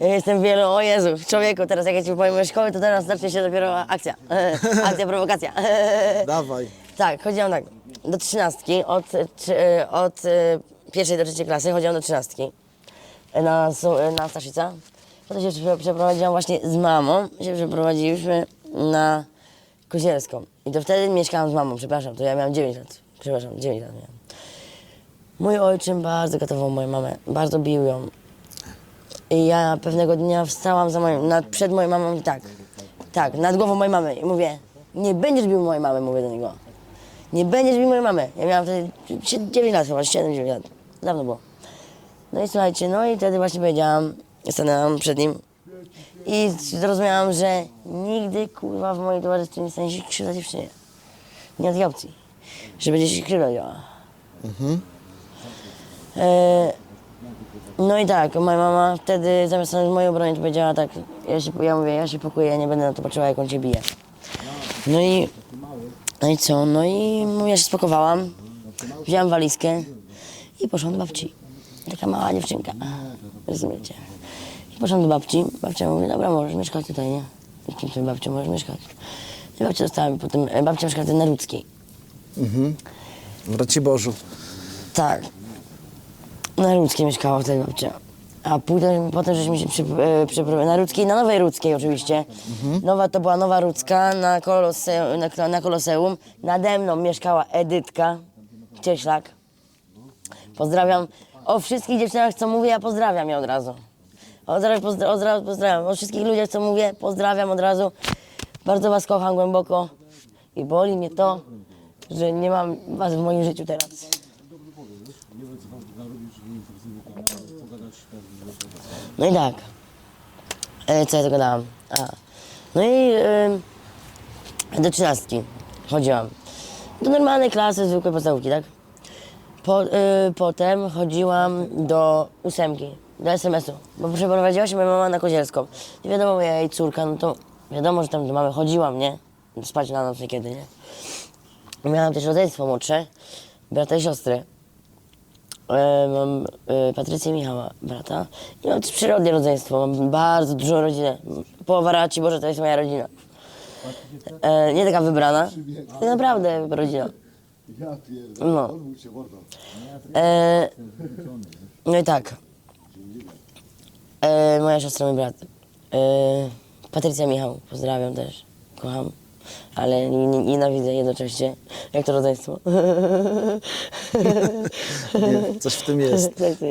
Ja Jestem wielu, o Jezu, człowieku, teraz jak ja ci powiem o szkoły, to teraz zacznie się dopiero akcja. akcja, prowokacja. Dawaj. tak, chodziłam tak, do trzynastki, od, od e, pierwszej do trzeciej klasy chodziłam do trzynastki na, na Staszica. Potem się prze- przeprowadziłam właśnie z mamą, się przeprowadziliśmy na Kozielską. I to wtedy mieszkałam z mamą, przepraszam, to ja miałam 9 lat. Przepraszam, 9 lat miałam. Mój ojczym bardzo katował moją mamę, bardzo bił ją. I ja pewnego dnia wstałam za moją, nad, przed moją mamą i tak, tak, nad głową mojej mamy i mówię, nie będziesz bił mojej mamy, mówię do niego. Nie będziesz bił mojej mamy. Ja miałam wtedy 9 lat chyba, 7-9 lat. Dawno było. No i słuchajcie, no i wtedy właśnie powiedziałam, stanęłam przed nim i zrozumiałam, że nigdy kurwa w mojej towarzystwie nie stanie się krzywda dziewczynie. Nie ma takiej opcji, że będzie się krzywda działa. E, no i tak, moja mama wtedy zamiast stanąć w mojej obronie, to powiedziała tak, ja, się, ja mówię, ja się pakuję, ja nie będę na to patrzyła, jak on cię bije. No i, no i co, no i ja się spakowałam, wzięłam walizkę i poszłam do babci. Taka mała dziewczynka, rozumiecie. I poszłam do babci, babcia mówi, dobra, możesz mieszkać tutaj, nie? Kim sobie babcią możesz mieszkać? I babcia dostała mi potem, e, babcia mieszka wtedy na Rudzkiej. W Raciborzu. Tak. Na Rudzkiej mieszkała wtedy babcia. A potem, potem żeśmy się przeprowadzili na Rudzkiej, na Nowej Rudzkiej oczywiście. Nowa to była Nowa Rudzka na, kolose, na, na Koloseum. Nade mną mieszkała Edytka Cieślak. Pozdrawiam. O wszystkich dziewczynach, co mówię, ja pozdrawiam je od razu. Od razu, pozdra, od razu pozdrawiam. O wszystkich ludziach, co mówię, pozdrawiam od razu. Bardzo was kocham głęboko. I boli mnie to, że nie mam was w moim życiu teraz. No i tak. E, co ja to gadałam? A. No i do trzynastki chodziłam. Do normalnej klasy, zwykłej podstawówki, tak? Po, e, potem chodziłam do ósemki, do SMS-u, bo przeprowadziła się moja mama na Kozielską. I wiadomo, moja jej córka, no to wiadomo, że tam do mamy chodziłam, nie? Spać na noc niekiedy, nie? Miałam też rodzeństwo młodsze, brata i siostry. E, mam e, Patrycję i Michała, brata. I mam też przyrodnie rodzeństwo. Mam bardzo dużą rodzinę. Połowa raci, Boże, to jest moja rodzina. E, nie taka wybrana, tylko naprawdę rodzina. Ja pierdolę, No. się. E, no i tak. E, moja siostra, mój brat. E, Patrycja Michał, pozdrawiam też. Kocham. Ale nie- nie- nienawidzę jednocześnie. Jak to rodzeństwo. Coś w tym jest. Tak, tak.